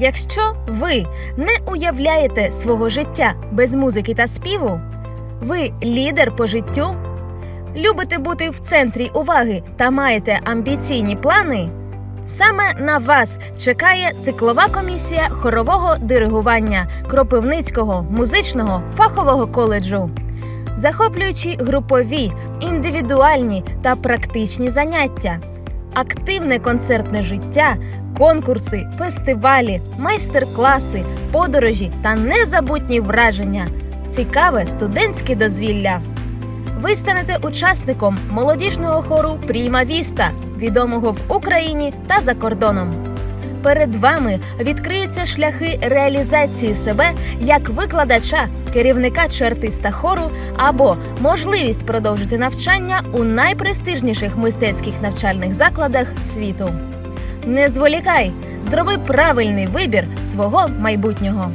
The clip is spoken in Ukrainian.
Якщо ви не уявляєте свого життя без музики та співу, ви лідер по життю, любите бути в центрі уваги та маєте амбіційні плани. Саме на вас чекає циклова комісія хорового диригування Кропивницького музичного фахового коледжу. Захоплюючі групові, індивідуальні та практичні заняття, активне концертне життя, конкурси, фестивалі, майстер-класи, подорожі та незабутні враження, цікаве студентське дозвілля. Ви станете учасником молодіжного хору Пріма Віста, відомого в Україні та за кордоном. Перед вами відкриються шляхи реалізації себе як викладача, керівника чи артиста хору або можливість продовжити навчання у найпрестижніших мистецьких навчальних закладах світу. Не зволікай, зроби правильний вибір свого майбутнього.